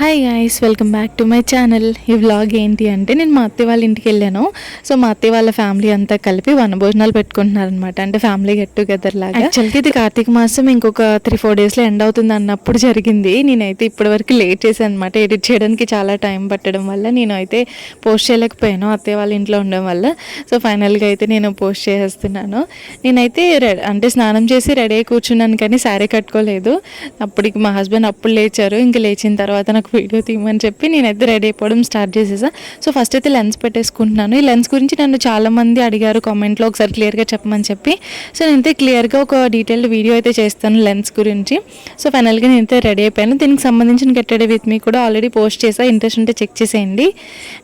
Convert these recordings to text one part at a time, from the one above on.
Hi guys welcome back to my channel ఈ vlog ఏంటి అంటే నేను మా అత్తయ్య వాళ్ళ ఇంటికి వెళ్ళాను. సో మా అత్తయ్య వాళ్ళ ఫ్యామిలీ అంతా కలిపి వన భోజనాలు పెట్టుకుంటున్నారు అనమాట అంటే ఫ్యామిలీ గెట్ టుగెదర్ లాగా. యాక్చువల్గా ఇది కార్తీక మాసం ఇంకొక త్రీ ఫోర్ డేస్లో ఎండ్ అవుతుంది అన్నప్పుడు జరిగింది. నేనైతే ఇప్పటివరకు లేట్ చేశాను అనమాట ఎడిట్ చేయడానికి చాలా టైం పట్టడం వల్ల నేను అయితే పోస్ట్ చేయలేకపోయాను అత్తయ్య వాళ్ళ ఇంట్లో ఉండడం వల్ల. సో ఫైనల్గా అయితే నేను పోస్ట్ చేసేస్తున్నాను. నేనైతే రె- అంటే స్నానం చేసి రెడీ అయి కూర్చున్నాను కానీ శారీ కట్టుకోలేదు. అప్పటికి మా హస్బెండ్ అప్పుడు లేచారు. ఇంకా లేచిన తర్వాత నాకు వీడియో తీయమని చెప్పి నేనైతే రెడీ అయిపోవడం స్టార్ట్ చేసేసా. సో ఫస్ట్ అయితే లెన్స్ పెట్టేసుకుంటున్నాను. ఈ లెన్స్ గురించి నన్ను చాలా మంది అడిగారు కామెంట్లో ఒకసారి క్లియర్గా చెప్పమని చెప్పి. సో నేనైతే క్లియర్గా ఒక డీటెయిల్డ్ వీడియో అయితే చేస్తాను లెన్స్ గురించి. సో ఫైనల్గా నేనైతే రెడీ అయిపోయాను. దీనికి సంబంధించిన గెట్టడే విత్ మీ కూడా ఆల్రెడీ పోస్ట్ చేసా. ఇంట్రెస్ట్ ఉంటే చెక్ చేసేయండి.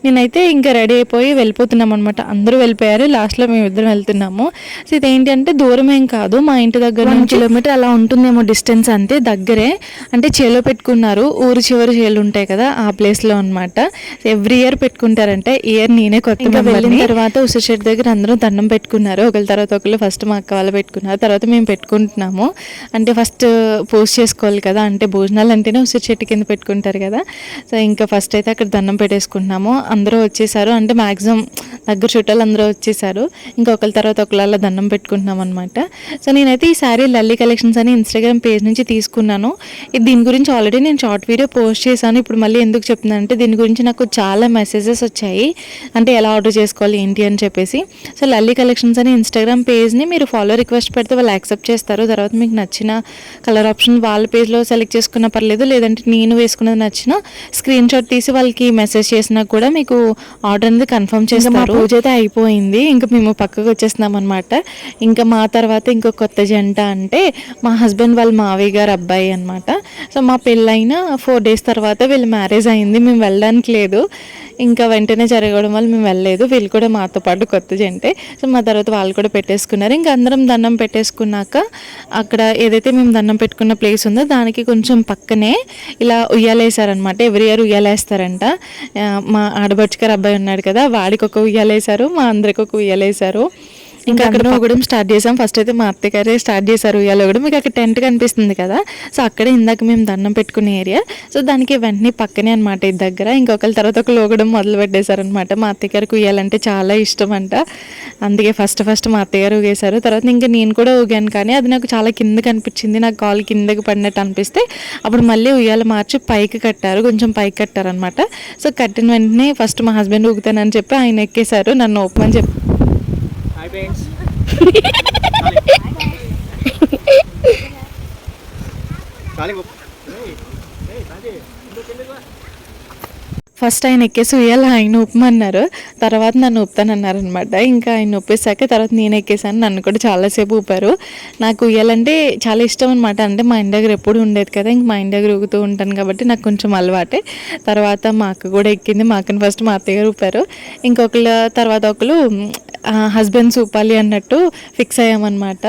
నేనైతే ఇంకా రెడీ అయిపోయి వెళ్ళిపోతున్నాం అనమాట అందరూ వెళ్ళిపోయారు. లాస్ట్లో మేము ఇద్దరం వెళ్తున్నాము. సో ఇదేంటి అంటే దూరం ఏం కాదు. మా ఇంటి దగ్గర నుంచి కిలోమీటర్ అలా ఉంటుందేమో డిస్టెన్స్ అంతే దగ్గరే. అంటే చేలో పెట్టుకున్నారు. ఊరు చివరి చేలు ఉంటాయి కదా ఆ ప్లేస్లో అనమాట ఎవ్రీ ఇయర్ పెట్టుకుంటారంటే ఇయర్ నేనే కొత్తగా వెళ్ళిన తర్వాత ఉసిరి చెట్టు దగ్గర అందరూ దండం పెట్టుకున్నారు. ఒకరి తర్వాత ఒకరు ఫస్ట్ మా అక్క వాళ్ళు పెట్టుకున్నారు. తర్వాత మేము పెట్టుకుంటున్నాము. అంటే ఫస్ట్ పోస్ట్ చేసుకోవాలి కదా అంటే భోజనాలు అంటేనే ఉసిరి చెట్టు కింద పెట్టుకుంటారు కదా. సో ఇంకా ఫస్ట్ అయితే అక్కడ దండం పెట్టేసుకుంటున్నాము. అందరూ వచ్చేసారు. అంటే మాక్సిమం దగ్గర చుట్టాలు అందరూ వచ్చేసారు. ఇంకొకరి తర్వాత ఒకళ్ళు దండం పెట్టుకుంటున్నాం అనమాట సో నేనైతే ఈ శారీ లల్లి కలెక్షన్స్ అని ఇన్స్టాగ్రామ్ పేజ్ నుంచి తీసుకున్నాను. ఇది దీని గురించి ఆల్రెడీ నేను షార్ట్ వీడియో పోస్ట్ చేశాను. ఇప్పుడు మళ్ళీ ఎందుకు చెప్తున్నాను అంటే దీని గురించి నాకు చాలా మెసేజెస్ వచ్చాయి. అంటే ఎలా ఆర్డర్ చేసుకోవాలి ఏంటి అని చెప్పేసి. సో లల్లి కలెక్షన్స్ అని ఇన్స్టాగ్రామ్ పేజ్ని మీరు ఫాలో రిక్వెస్ట్ పెడితే వాళ్ళు యాక్సెప్ట్ చేస్తారు. తర్వాత మీకు నచ్చిన కలర్ ఆప్షన్ వాళ్ళ పేజ్లో సెలెక్ట్ చేసుకున్న పర్లేదు. లేదంటే నేను వేసుకున్నది నచ్చిన స్క్రీన్ షాట్ తీసి వాళ్ళకి మెసేజ్ చేసినా కూడా మీకు ఆర్డర్ అనేది కన్ఫర్మ్ చేస్తారు. పూజ అయితే అయిపోయింది. ఇంకా మేము పక్కకు వచ్చేస్తున్నాం అనమాట ఇంకా మా తర్వాత ఇంకో కొత్త జంట అంటే మా హస్బెండ్ వాళ్ళ మావయ్య గారు అబ్బాయి అనమాట సో మా పెళ్ళైన ఫోర్ డేస్ తర్వాత తర్వాత వీళ్ళు మ్యారేజ్ అయింది మేము వెళ్ళడానికి లేదు. ఇంకా వెంటనే జరగడం వల్ల మేము వెళ్ళలేదు. వీళ్ళు కూడా మాతో పాటు కొత్త జంటే. సో మా తర్వాత వాళ్ళు కూడా పెట్టేసుకున్నారు. ఇంకా అందరం దండం పెట్టేసుకున్నాక అక్కడ ఏదైతే మేము దండం పెట్టుకున్న ప్లేస్ ఉందో దానికి కొంచెం పక్కనే ఇలా ఉయ్యాలేసారనమాట ఎవరి ఇయర్ ఉయ్యాలేస్తారంట. మా ఆడబడుచుగారు అబ్బాయి ఉన్నాడు కదా వాడికి ఒక ఉయ్యాలేసారు మా అందరికి ఒక ఉయ్యాలేసారు ఇంకా అక్కడ కూడా స్టార్ట్ చేసాం. ఫస్ట్ అయితే మా అత్తగారే స్టార్ట్ చేశారు. ఉయ్యాలో కూడా మీకు అక్కడ టెంట్ కనిపిస్తుంది కదా. సో అక్కడే ఇందాక మేము దండం పెట్టుకునే ఏరియా సో దానికి వెంటనే పక్కనే అనమాట ఇది దగ్గర. ఇంకొకరి తర్వాత ఒకరు లోగడం మొదలు పెట్టేశారనమాట మా అత్తగారికి ఉయ్యాలంటే చాలా ఇష్టం అంట. అందుకే ఫస్ట్ ఫస్ట్ మా అత్తగారు ఊగేశారు. తర్వాత ఇంకా నేను కూడా ఊగాను కానీ అది నాకు చాలా కిందకి అనిపించింది నాకు కాలు కిందకి పడినట్టు అనిపిస్తే అప్పుడు మళ్ళీ ఉయ్యాల మార్చి పైకి కట్టారు. కొంచెం పైకి కట్టారనమాట సో కట్టిన వెంటనే ఫస్ట్ మా హస్బెండ్ ఊగుతానని చెప్పి ఆయన ఎక్కేశారు. నన్ను ఒప్పమని చెప్పి Hi friends. ఫస్ట్ ఆయన ఎక్కేసి ఉయ్యాల ఆయన ఉప్పమన్నారు తర్వాత నన్ను ఊపుతానన్నారు అనమాట ఇంకా ఆయన ఊపేశాక తర్వాత నేను ఎక్కేసాను నన్ను కూడా చాలాసేపు ఊపారు. నాకు ఉయ్యాలంటే చాలా ఇష్టం అనమాట అంటే మా ఇంటి దగ్గర ఎప్పుడు ఉండేది కదా ఇంక మా ఇంటి దగ్గర ఊగుతూ ఉంటాను కాబట్టి నాకు కొంచెం అలవాటే. తర్వాత మా అక్క కూడా ఎక్కింది. మా అక్కని ఫస్ట్ మా అత్తయ్య గారు ఊపారు. ఇంకొకళ్ళ తర్వాత ఒకరు హస్బెండ్స్ ఊపాలి అన్నట్టు ఫిక్స్ అయ్యామన్నమాట.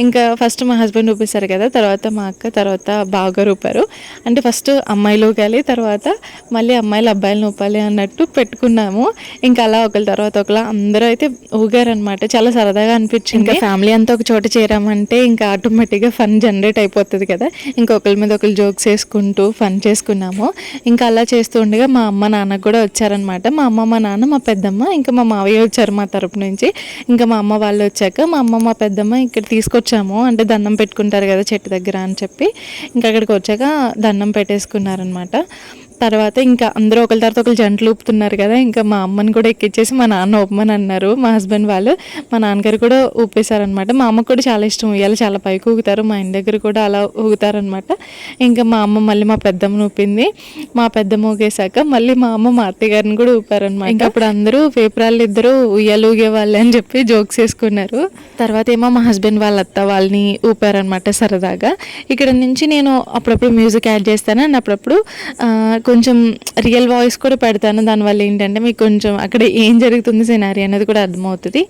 ఇంకా ఫస్ట్ మా హస్బెండ్ ఊపేశారు కదా తర్వాత మా అక్క తర్వాత బావగారు ఊపారు. అంటే ఫస్ట్ అమ్మాయిలు ఊగాలి తర్వాత మళ్ళీ అమ్మాయిలు అబ్బాయి అబ్బాయిలను ఊపాలి అన్నట్టు పెట్టుకున్నాము. ఇంకా అలా ఒకరి తర్వాత ఒకలా అందరూ అయితే ఊగారనమాట చాలా సరదాగా అనిపించింది. ఇంకా ఫ్యామిలీ అంతా ఒక చోట చేరామంటే ఇంకా ఆటోమేటిక్గా ఫన్ జనరేట్ అయిపోతుంది కదా. ఇంకొకరి మీద ఒకరు జోక్స్ వేసుకుంటూ ఫన్ చేసుకున్నాము. ఇంకా అలా చేస్తూ ఉండగా మా అమ్మ నాన్న కూడా వచ్చారనమాట మా అమ్మ మా నాన్న మా పెద్దమ్మ ఇంకా మా మావయ్య వచ్చారు మా తరపు నుంచి. ఇంకా మా అమ్మ వాళ్ళు వచ్చాక మా అమ్మ మా పెద్దమ్మ ఇక్కడ తీసుకొచ్చాము. అంటే దండం పెట్టుకుంటారు కదా చెట్టు దగ్గర అని చెప్పి. ఇంకా అక్కడికి వచ్చాక దండం పెట్టేసుకున్నారనమాట తర్వాత ఇంకా అందరూ ఒకరి తర్వాత ఒకరు జంటలు ఊపుతున్నారు కదా ఇంకా మా అమ్మని కూడా ఎక్కిచ్చేసి మా నాన్న ఊపమని అన్నారు. మా హస్బెండ్ వాళ్ళు మా నాన్నగారు కూడా ఊపేశారనమాట మా అమ్మకు కూడా చాలా ఇష్టం ఉయ్యాలి చాలా పైకి ఊగుతారు. మా ఇంటి దగ్గర కూడా అలా ఊగుతారనమాట ఇంకా మా అమ్మ మళ్ళీ మా పెద్దమ్మని ఊపింది. మా పెద్దమ్మ ఊగేశాక మళ్ళీ మా అమ్మ మా అత్తయ్య గారిని కూడా ఊపారనమాట ఇంకా? అప్పుడు అందరూ పేపరాళ్ళు ఇద్దరు ఉయ్యాలు ఊగే వాళ్ళే అని చెప్పి జోక్స్ వేసుకున్నారు. తర్వాత ఏమో మా హస్బెండ్ వాళ్ళ అత్త వాళ్ళని ఊపారనమాట సరదాగా. ఇక్కడ నుంచి నేను అప్పుడప్పుడు మ్యూజిక్ యాడ్ చేస్తాను. అండ్ అప్పుడప్పుడు కొంచెం రియల్ వాయిస్ కూడా పెడతాను. దానివల్ల ఏంటంటే మీకు కొంచెం అక్కడ ఏం జరుగుతుంది సినారీ అనేది కూడా అర్థమవుతుంది.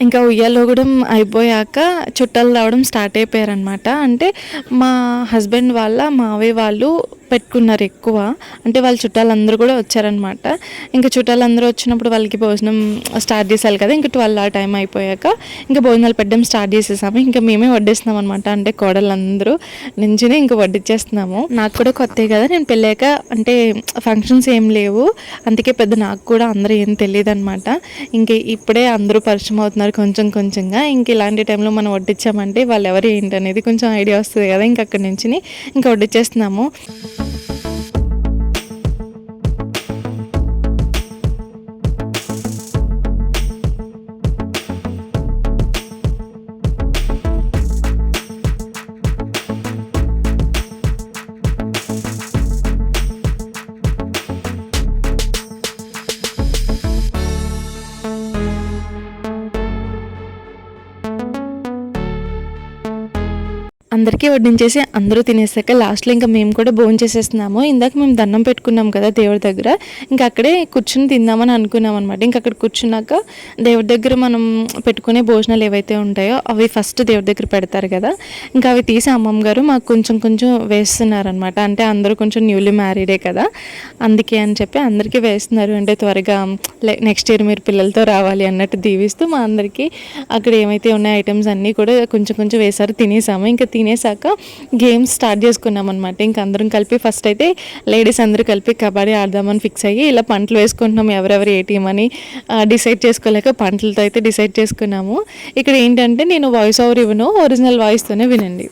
ఇంకా ఉయ్యాలోగడం అయిపోయాక చుట్టాలు రావడం స్టార్ట్ అయిపోయారనమాట అంటే మా హస్బెండ్ వాళ్ళ మావయ్య వాళ్ళు పెట్టుకున్నారు ఎక్కువ. అంటే వాళ్ళ చుట్టాలందరూ కూడా వచ్చారనమాట. ఇంకా చుట్టాలందరూ వచ్చినప్పుడు వాళ్ళకి భోజనం స్టార్ట్ చేసాలి కదా ఇంకా ట్వెల్వ్ ఆ టైం అయిపోయాక ఇంకా భోజనాలు పెట్టడం స్టార్ట్ చేసేసాము. ఇంకా మేమే వడ్డిస్తున్నాం అనమాట అంటే కోడలందరూ నుంచినే ఇంకా వడ్డిచ్చేస్తున్నాము. నాకు కూడా కొత్త కదా నేను పెళ్ళాక అంటే ఫంక్షన్స్ ఏం లేవు. అందుకే పెద్ద నాకు కూడా అందరూ ఏం తెలియదు అనమాట ఇంక ఇప్పుడే అందరూ పరిచయం అవుతున్నారు కొంచెం కొంచెంగా. ఇంక ఇలాంటి టైంలో మనం వడ్డించామంటే వాళ్ళు ఎవరు ఏంటి అనేది కొంచెం ఐడియా వస్తుంది కదా ఇంక అక్కడి నుంచి ఇంకా వడ్డించేస్తున్నాము అందరికీ వడ్డించేసి అందరూ తినేసాక లాస్ట్లో ఇంకా మేము కూడా భోజనం చేసేస్తున్నాము. ఇందాక మేము దండం పెట్టుకున్నాం కదా దేవుడి దగ్గర. ఇంకా అక్కడే కూర్చుని తిందామని అనుకున్నాం అనమాట ఇంకా అక్కడ కూర్చున్నాక దేవుడి దగ్గర మనం పెట్టుకునే భోజనాలు ఏవైతే ఉంటాయో అవి ఫస్ట్ దేవుడి దగ్గర పెడతారు కదా. ఇంకా అవి తీసి అమ్మమ్మ గారు మాకు కొంచెం కొంచెం వేస్తున్నారనమాట అంటే అందరూ కొంచెం న్యూలీ మ్యారీడే కదా. అందుకే అని చెప్పి అందరికీ వేస్తున్నారు. అంటే త్వరగా నెక్స్ట్ ఇయర్ మీరు పిల్లలతో రావాలి అన్నట్టు దీవిస్తూ మా అందరికీ అక్కడ ఏమైతే ఉన్నాయో ఐటమ్స్ అన్నీ కూడా కొంచెం కొంచెం వేశారు తినేసాము. ఇంకా తినేసి తినేసాక గేమ్స్ స్టార్ట్ చేసుకున్నాం అనమాట ఇంక అందరం కలిపి ఫస్ట్ అయితే లేడీస్ అందరూ కలిపి కబడ్డీ ఆడదామని ఫిక్స్ అయ్యి ఇలా పంటలు వేసుకుంటున్నాం ఎవరెవరు ఏ టీం అని డిసైడ్ చేసుకోలేక పంటలతో అయితే డిసైడ్ చేసుకున్నాము. ఇక్కడ ఏంటంటే నేను వాయిస్ ఓవర్ ఇవ్వను ఒరిజినల్ వాయిస్తోనే వినండి.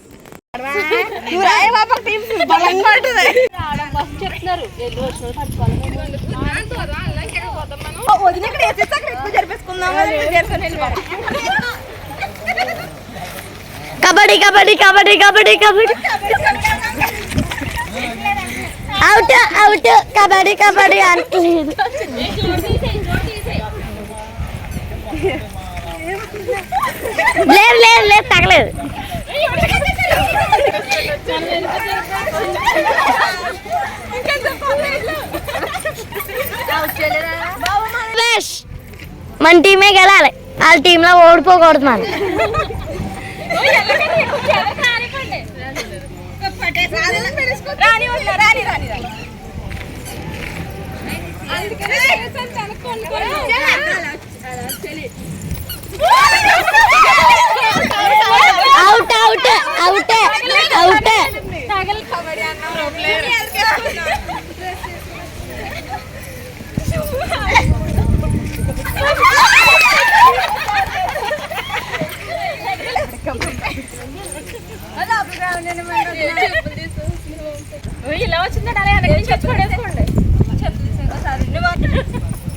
కబడ్డీ కబడ్డీ కబడ్డీ కబడ్డీ కబడ్డీ. అవుట్ అవుట్ కబడ్డీ కబడ్డీ అంటలేదు లేదు లేదు లేదు తగలేదు. మన టీమే గెలాలి. వాళ్ళ టీంలో ఓడిపోకూడదు మనం. అవుట్ అవుట్ అవుట్ అవుట్ ఇలా వచ్చిందంటే అలా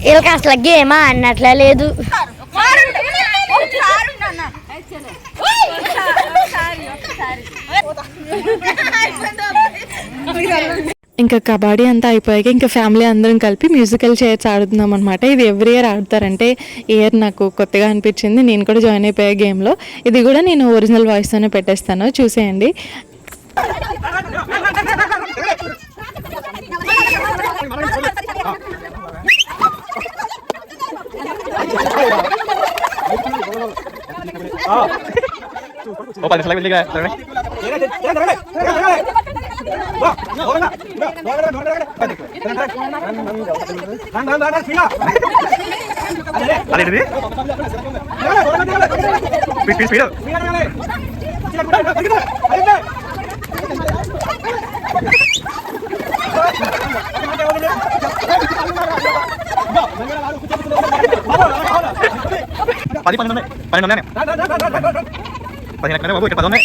వీళ్ళకి అసలు గేమా అన్నట్లే లేదు. ఇంకా కబడ్డీ అంతా అయిపోయాక ఇంకా ఫ్యామిలీ అందరం కలిపి మ్యూజికల్ చైర్స్ ఆడుతున్నాం అనమాట ఇది ఎవ్రీ ఇయర్ ఆడతారంటే ఇయర్ నాకు కొత్తగా అనిపించింది నేను కూడా జాయిన్ అయిపోయా గేమ్లో ఇది కూడా నేను ఒరిజినల్ వాయిస్తోనే పెట్టేస్తాను చూసేయండి ఓ పది అదేంటిది స్పీడ్ స్పీడ్ పది పన్నెండు ఉన్నాయి పన్నెండు ఉన్నాయి పదిహేను ఎక్కడ బాబు ఇక్కడ పది ఉన్నాయి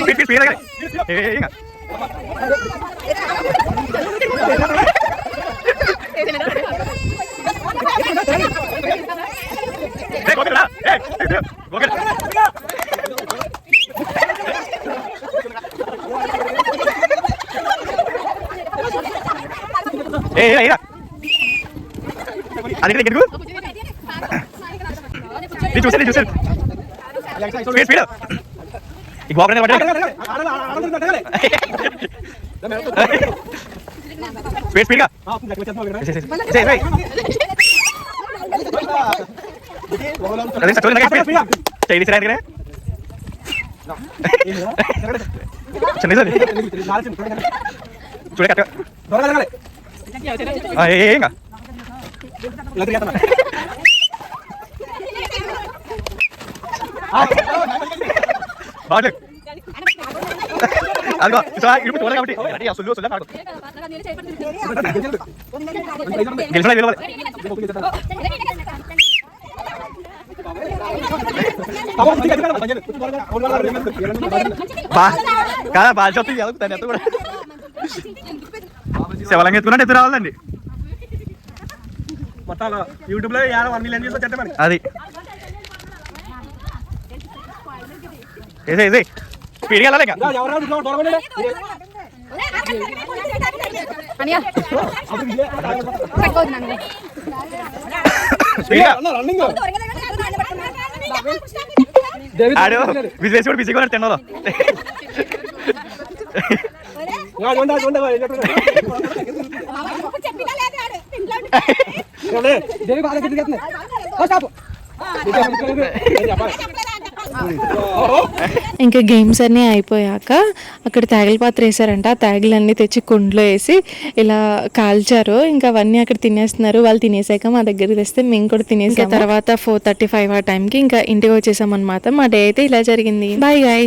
¡Eh, eh, eh! ¡Adiós, adiós! ¡Adiós, adiós! ¡Adiós, adiós! ¡Adiós, adiós! Speed ఈ గోపన పట్టాలి స్పీడ్ స్పీడ్గా అదే సార్ చూడండి స్టైల్ బాగుంది. అదిగో? ఇప్పుడు చూడాలి కాబట్టి రెడీ సుల్లు సుల్లు కాదు గెలిచిన గెలవాలి. కాదా బాగా చెప్తుంది ఎదుగుతాను ఎత్తు కూడా. శివలంగా ఎత్తుకున్నట్టు ఎత్తు రావాలండి. యూట్యూబ్లో వన్ మిలియన్ అది. ఏసే ఏసే స్పీడ్గా వెళ్ళాలి ఇంకా ఎవరు దూరం స్పీడ్గా రన్నింగ్ ఆడు బిజినెస్ కూడా బిజీగా ఉన్నాడు తిన్నలో దేవి బాగా కిందకి స్టాప్ ఇంకా గేమ్స్ అన్నీ అయిపోయాక అక్కడ తేగల పాత్ర వేసారంట ఆ తేగలన్నీ తెచ్చి కుండలో వేసి ఇలా కాల్చారు. ఇంకా అవన్నీ అక్కడ తినేస్తున్నారు. వాళ్ళు తినేసాక మా దగ్గరికి తెస్తే మేము కూడా తినేసాం తర్వాత ఫోర్ థర్టీ ఫైవ్ ఆ టైంకి ఇంకా ఇంటికి వచ్చేసాం అనమాట మా డే అయితే ఇలా జరిగింది. Bye guy